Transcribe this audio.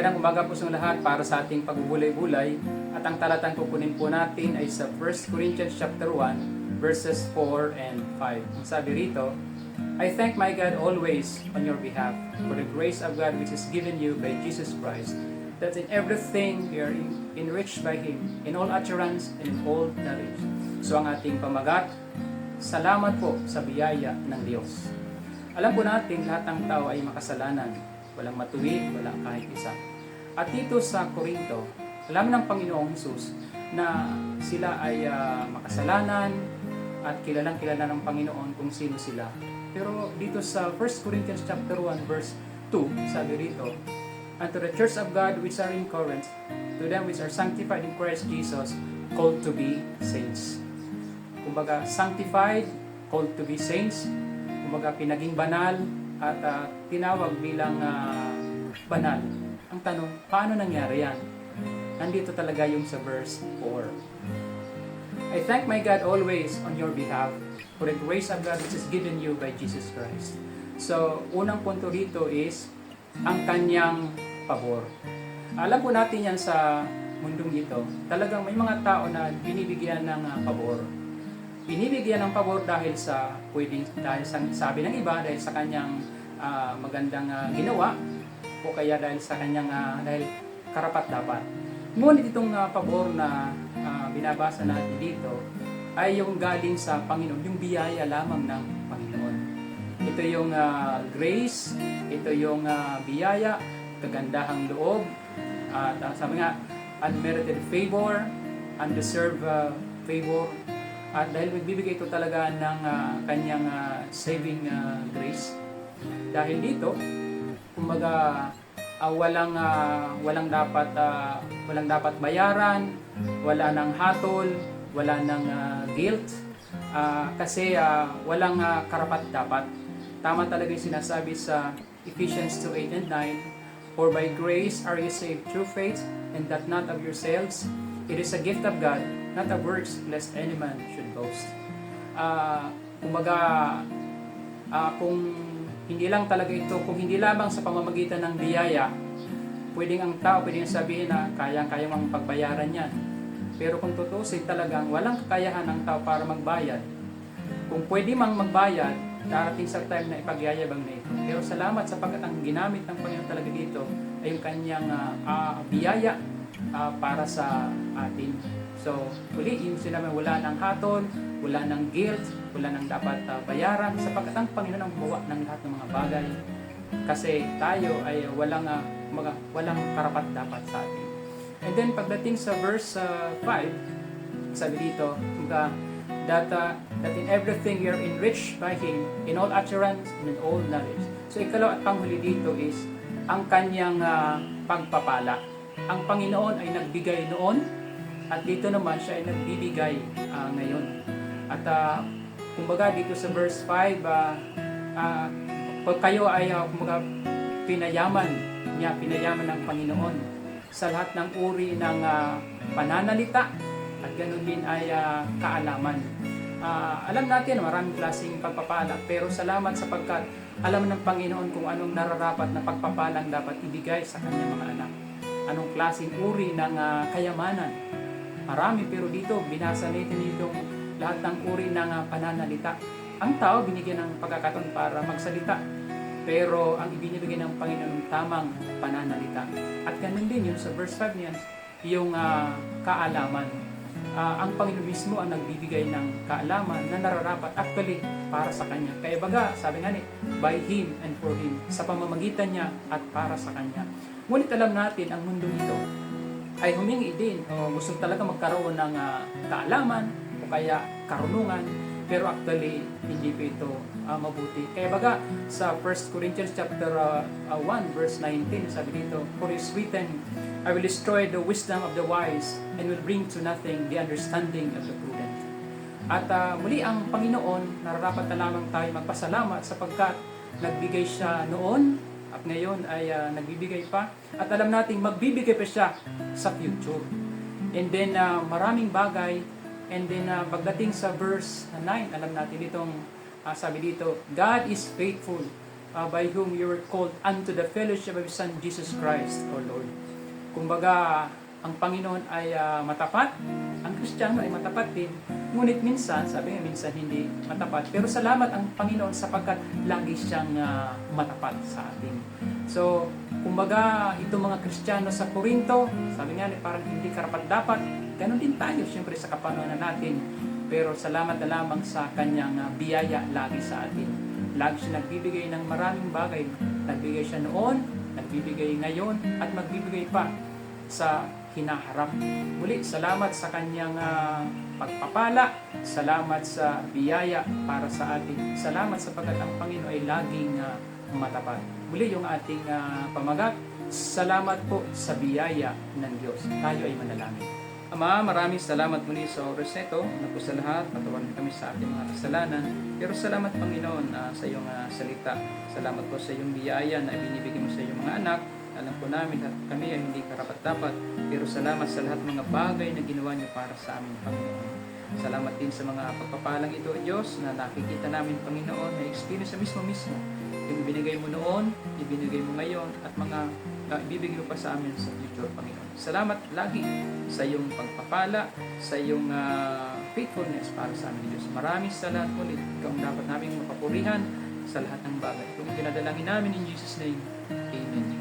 magandang umaga po sa lahat para sa ating pagbubulay-bulay at ang talatang kukunin po natin ay sa 1 Corinthians chapter 1 verses 4 and 5. Ang sabi rito, I thank my God always on your behalf for the grace of God which is given you by Jesus Christ, that in everything you are en- enriched by Him, in all utterance and in all knowledge. So ang ating pamagat, salamat po sa biyaya ng Diyos. Alam po natin lahat ng tao ay makasalanan, walang matuwid, walang kahit isa. At dito sa Korinto, alam ng Panginoong Jesus na sila ay ah, makasalanan at kilalang kilala ng Panginoon kung sino sila. Pero dito sa 1 Corinthians chapter 1 verse 2, sabi rito, And to the church of God which are in Corinth, to them which are sanctified in Christ Jesus, called to be saints. Kumbaga, sanctified, called to be saints, kumbaga pinaging banal at ah, tinawag bilang ah, banal. Ang tanong, paano nangyari yan? Nandito talaga yung sa verse 4. I thank my God always on your behalf for the grace of God which is given you by Jesus Christ. So, unang punto rito is ang kanyang pabor. Alam po natin yan sa mundong ito. Talagang may mga tao na binibigyan ng ah, pabor binibigyan ng pabor dahil sa pwedeng dahil sa sabi ng iba dahil sa kanyang ah, magandang ah, ginawa o kaya dahil sa kanyang ah, dahil karapat dapat. Ngunit itong ah, pabor na ah, binabasa natin dito ay yung galing sa Panginoon, yung biyaya lamang ng Panginoon. Ito yung ah, grace, ito yung ah, biyaya, kagandahang loob, at ah, sabi nga, unmerited favor, undeserved ah, favor, at dahil magbibigay ito talaga ng ah, kanyang ah, saving ah, grace. Dahil dito, kumbaga ah, walang ah, walang dapat ah, walang dapat bayaran, wala nang hatol, wala nang ah, guilt ah, kasi ah, walang ah, karapat dapat. Tama talaga yung sinasabi sa Ephesians 2:8 and 9, For by grace are you saved through faith, and that not of yourselves. It is a gift of God, not of works, lest any man should boast. Ah, kumbaga, ah, kung hindi lang talaga ito, kung hindi lamang sa pamamagitan ng biyaya, pwedeng ang tao, pwedeng sabihin na kayang-kaya mang pagbayaran yan. Pero kung tutusin talagang walang kakayahan ng tao para magbayad, kung pwede mang magbayad, darating sa time na ipagyayabang na ito. Pero salamat sapagkat ang ginamit ng Panginoon talaga dito ay yung kanyang ah, ah, biyaya ah, para sa atin. So, uli, yung sinabi, wala ng hatol, wala ng guilt, wala ng dapat ah, bayaran, sapagkat ang Panginoon ang gumawa ng lahat ng mga bagay. Kasi tayo ay walang, ah, mga, walang karapat dapat sa atin. And then, pagdating sa verse 5, sabi dito, kumbaga, that, uh, that in everything we are enriched by Him, in all utterance and in all knowledge. So, ikalaw at panghuli dito is, ang kanyang ah, pagpapala. Ang Panginoon ay nagbigay noon, at dito naman siya ay nagbibigay ah, ngayon. At ah, kumbaga dito sa verse 5, ah, ah, pag kayo ay ah, kumbaga, pinayaman niya, pinayaman ng Panginoon sa lahat ng uri ng ah, pananalita at ganoon din ay ah, kaalaman. Ah, alam natin maraming klaseng pagpapala pero salamat sapagkat alam ng Panginoon kung anong nararapat na pagpapalang dapat ibigay sa kanyang mga anak. Anong klaseng uri ng ah, kayamanan. Marami pero dito binasa natin itong lahat ng uri ng ah, pananalita. Ang tao binigyan ng pagkakataon para magsalita pero ang ibinibigay ng Panginoon tamang pananalita. At ganun din yun sa verse 5 niyan, yung ah, kaalaman. Ah, ang Panginoon mismo ang nagbibigay ng kaalaman na nararapat actually para sa Kanya. Kaya baga, sabi nga ni, by Him and for Him, sa pamamagitan niya at para sa Kanya. Ngunit alam natin, ang mundo ito ay humingi din o gusto talaga magkaroon ng ah, kaalaman o kaya karunungan pero actually hindi pa ito ah, mabuti. Kaya baga sa 1 Corinthians chapter ah, ah, 1 verse 19 sabi dito, For is written, I will destroy the wisdom of the wise and will bring to nothing the understanding of the prudent. At ah, muli ang Panginoon, nararapat na lamang tayo magpasalamat sapagkat nagbigay siya noon ngayon ay ah, nagbibigay pa. At alam nating magbibigay pa siya sa future. And then ah, maraming bagay and then ah, pagdating sa verse 9, alam natin itong ah, sabi dito, God is faithful uh, by whom you were called unto the fellowship of His Son Jesus Christ, O Lord. Kumbaga, ang Panginoon ay ah, matapat, Kristiyano ay matapat din, ngunit minsan, sabi nga minsan hindi matapat, pero salamat ang Panginoon sapagkat lagi siyang ah, matapat sa atin. So, kumbaga, itong mga Kristiyano sa Korinto, sabi nga parang hindi karapat dapat, ganun din tayo siyempre sa kapanahonan natin. Pero salamat na lamang sa kanyang ah, biyaya lagi sa atin. Lagi siya nagbibigay ng maraming bagay. Nagbigay siya noon, nagbibigay ngayon, at magbibigay pa sa hinaharap. Muli, salamat sa kanyang ah, pagpapala, salamat sa biyaya para sa atin. Salamat sapagkat ang Panginoon ay laging ah, matapat. Muli yung ating ah, pamagat, salamat po sa biyaya ng Diyos. Tayo ay manalangin. Ama, maraming salamat muli sa oras na ito. Na sa lahat, patawarin kami sa ating mga kasalanan. Pero salamat Panginoon ah, sa iyong ah, salita. Salamat po sa iyong biyaya na binibigay mo sa iyong mga anak. Alam po namin at kami ay hindi karapat-dapat. Pero salamat sa lahat mga bagay na ginawa niyo para sa amin, Panginoon. Salamat din sa mga pagpapalang ito, Diyos, na nakikita namin, Panginoon, na experience sa mismo-mismo. Yung binigay mo noon, ibinigay mo ngayon, at mga uh, ibibigay mo pa sa amin sa future, Panginoon. Salamat lagi sa iyong pagpapala, sa iyong ah, faithfulness para sa amin, Diyos. Maraming salamat ulit. Ikaw dapat naming mapapurihan sa lahat ng bagay. Kung kinadalangin namin in Jesus' name, Amen.